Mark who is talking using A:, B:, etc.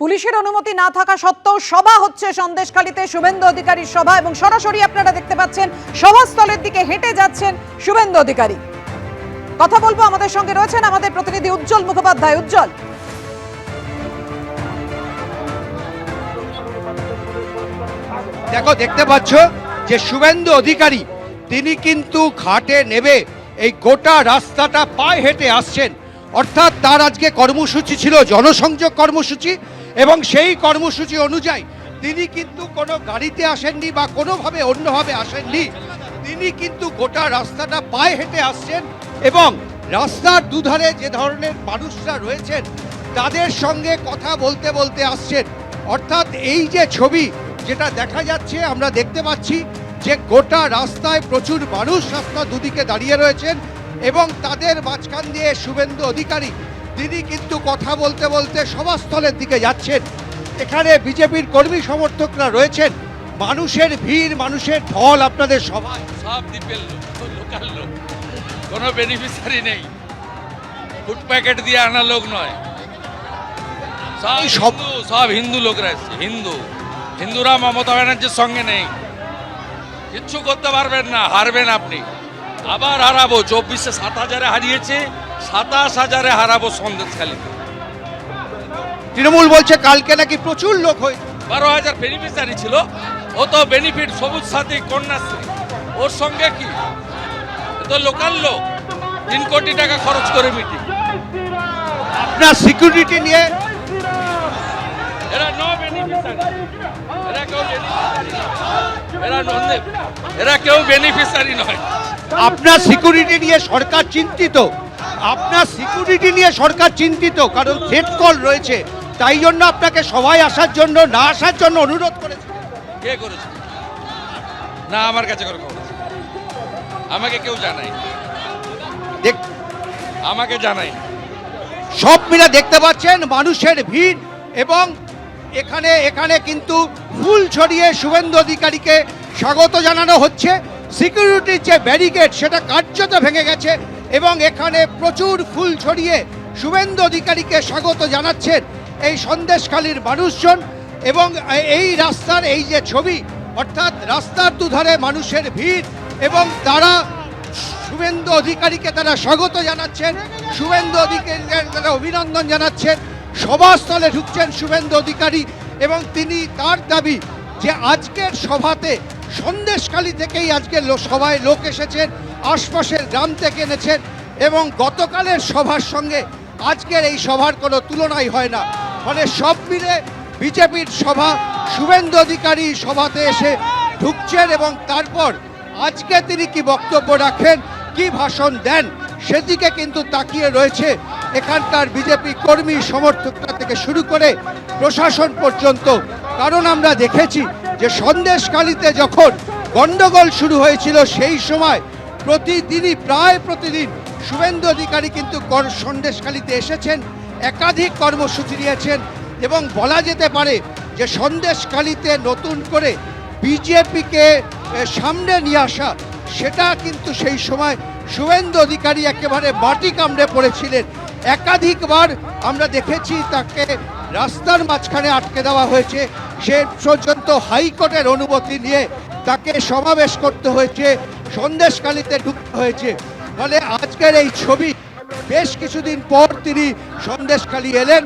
A: পুলিশের অনুমতি না থাকা সত্ত্বেও সভা হচ্ছে সন্দেশখালীতে। শুভেন্দু অধিকারীর সভা এবং সরাসরি আপনারা দেখতে পাচ্ছেন, সভাস্থলের দিকে হেঁটে যাচ্ছেন শুভেন্দু অধিকারী। কথা বলব আমাদের সঙ্গে রয়েছেন আমাদের প্রতিনিধি উজ্জ্বল মুখোপাধ্যায়। উজ্জ্বল।
B: দেখো, দেখতে পাচ্ছ যে শুভেন্দু অধিকারী, তিনি কিন্তু ঘাটে নেবে, এই গোটা রাস্তাটা পায়ে হেঁটে আসছেন। অর্থাৎ তার আজকে কর্মসূচি ছিল, জনসংযোগ কর্মসূচি এবং সেই কর্মসূচি অনুযায়ী তিনি কিন্তু কোনো গাড়িতে আসেননি বা কোনোভাবে অন্যভাবে আসেননি। তিনি কিন্তু গোটা রাস্তাটা পায়ে হেঁটে আসছেন এবং রাস্তার দুধারে যে ধরনের মানুষরা রয়েছেন, তাদের সঙ্গে কথা বলতে বলতে আসছেন। অর্থাৎ এই যে ছবি যেটা দেখা যাচ্ছে, আমরা দেখতে পাচ্ছি যে গোটা রাস্তায় প্রচুর মানুষ রাস্তা দুদিকে দাঁড়িয়ে রয়েছেন এবং তাদের মাঝখান দিয়ে শুভেন্দু অধিকারী তিনি কিন্তু কথা বলতে বলতে সভাস্থলের দিকে যাচ্ছেন। এখানে বিজেপির কর্মী সমর্থকরা রয়েছেন। মানুষের ভিড় মানুষের ঢল আপনাদের সবাই
C: সব দ্বীপের লোক লোকাল লোক। কোনো বেনিফিশিয়ারি নেই। ফুড প্যাকেট দিয়ে আনা লোক নয়। সব- হিন্দু সব হিন্দু লোকরা এসছে হিন্দু। হিন্দুরা মমতা ব্যানার্জির সঙ্গে নেই। কিচ্ছু করতে পারবেন না হারবেন আপনি। আবার হারাবো। চব্বিশে সাত হাজারে হারিয়েছে সাতাশ হাজারে হারাবো সন্দেশখালী
B: তৃণমূল বলছে কালকে নাকি প্রচুর লোক হয়েছে
C: বারো হাজার বেনিফিশিয়ারি ছিল। ও তো বেনিফিট সবুজ সাথী কন্যাশ্রী। ওর সঙ্গে কি? তো লোকাল লোক। তিন কোটি টাকা খরচ করে মিটিং
B: আপনার সিকিউরিটি নিয়ে
C: এরা নো বেনিফিশিয়ারি এরা কেউ বেনিফিশিয়ারি এরা কেউ বেনিফিশিয়ারি নয়।
B: আপনার সিকিউরিটি নিয়ে সরকার চিন্তিত। আপনার সিকিউরিটি নিয়ে সরকার চিন্তিত কারণ থ্রেট কল রয়েছে। তাই জন্য আপনাকে সবাই আসার জন্য না আসার জন্য অনুরোধ করেছে।
C: কে করেছে? না আমার কাছে করে খবর আমাকে কেউ জানাই
B: দেখ
C: আমাকে জানাই
B: সব মিলে দেখতে পাচ্ছেন মানুষের ভিড় এবং এখানে এখানে কিন্তু ফুল ছড়িয়ে শুভেন্দু অধিকারীকে স্বাগত জানানো হচ্ছে। সিকিউরিটির যে ব্যারিকেড, সেটা কার্যত ভেঙে গেছে এবং এখানে প্রচুর ফুল ছড়িয়ে শুভেন্দু অধিকারীকে স্বাগত জানাচ্ছেন এই সন্দেশখালীর মানুষজন এবং এই রাস্তার এই যে ছবি, অর্থাৎ রাস্তার দুধারে মানুষের ভিড় এবং তারা শুভেন্দু অধিকারীকে তারা স্বাগত জানাচ্ছেন, শুভেন্দু অধিকারীকে তারা অভিনন্দন জানাচ্ছেন। সভাস্থলে ঢুকছেন শুভেন্দু অধিকারী এবং তিনি তার দাবি যে আজকের সভাতে সন্দেশখালী থেকেই আজকে সভায় লোক এসেছেন, আশপাশের গ্রাম থেকে এনেছেন এবং গতকালের সভার সঙ্গে আজকের এই সভার কোনো তুলনাই হয় না। ফলে সব মিলে বিজেপির সভা শুভেন্দু অধিকারী সভাতে এসে ঢুকছেন এবং তারপর আজকে তিনি কি বক্তব্য রাখেন, কি ভাষণ দেন, সেদিকে কিন্তু তাকিয়ে রয়েছে এখানকার বিজেপি কর্মী সমর্থকরা থেকে শুরু করে প্রশাসন পর্যন্ত। কারণ আমরা দেখেছি যে সন্দেশকালীতে যখন গন্ডগোল শুরু হয়েছিল, সেই সময় প্রতিদিনই, প্রায় প্রতিদিন শুভেন্দু অধিকারী কিন্তু সন্দেশখালীতে এসেছেন, একাধিক কর্মসূচি নিয়েছেন এবং বলা যেতে পারে যে সন্দেশখালীতে নতুন করে বিজেপিকে সামনে নিয়ে আসা, সেটা কিন্তু সেই সময় শুভেন্দু অধিকারী একেবারে মাটি কামড়ে পড়েছিলেন। একাধিকবার আমরা দেখেছি তাকে রাস্তার মাঝখানে আটকে দেওয়া হয়েছে। সে পর্যন্ত হাইকোর্টের অনুমতি নিয়ে তাকে সমাবেশ করতে হয়েছে সন্দেশকালীতে ঢুকতে হয়েছে। ফলে আজকের এই ছবি, বেশ কিছুদিন পর তিনি সন্দেশখালী এলেন।